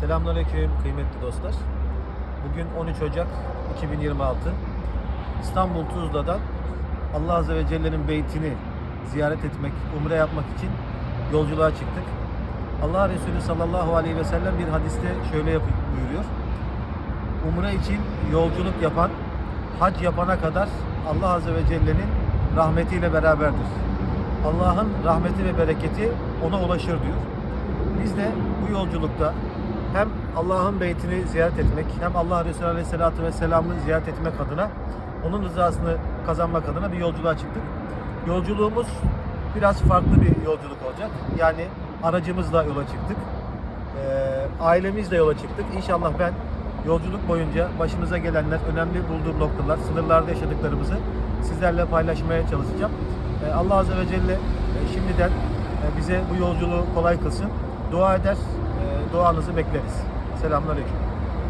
Selamünaleyküm kıymetli dostlar. Bugün 13 Ocak 2026. İstanbul Tuzla'dan Allah Azze ve Celle'nin beytini ziyaret etmek, umre yapmak için yolculuğa çıktık. Allah Resulü sallallahu aleyhi ve sellem bir hadiste şöyle buyuruyor. Umre için yolculuk yapan, hac yapana kadar Allah Azze ve Celle'nin rahmetiyle beraberdir. Allah'ın rahmeti ve bereketi ona ulaşır diyor. Biz de bu yolculukta hem Allah'ın beytini ziyaret etmek hem Allah Resulü Aleyhisselatü Vesselam'ı ziyaret etmek adına onun rızasını kazanmak adına bir yolculuğa çıktık. Yolculuğumuz biraz farklı bir yolculuk olacak. Yani aracımızla yola çıktık. Ee, ailemizle yola çıktık. İnşallah ben yolculuk boyunca başımıza gelenler, önemli bulduğum noktalar, sınırlarda yaşadıklarımızı sizlerle paylaşmaya çalışacağım. Ee, Allah Azze ve Celle e, şimdiden e, bize bu yolculuğu kolay kılsın. Dua eder, e, duanızı bekleriz. Selamünaleyküm.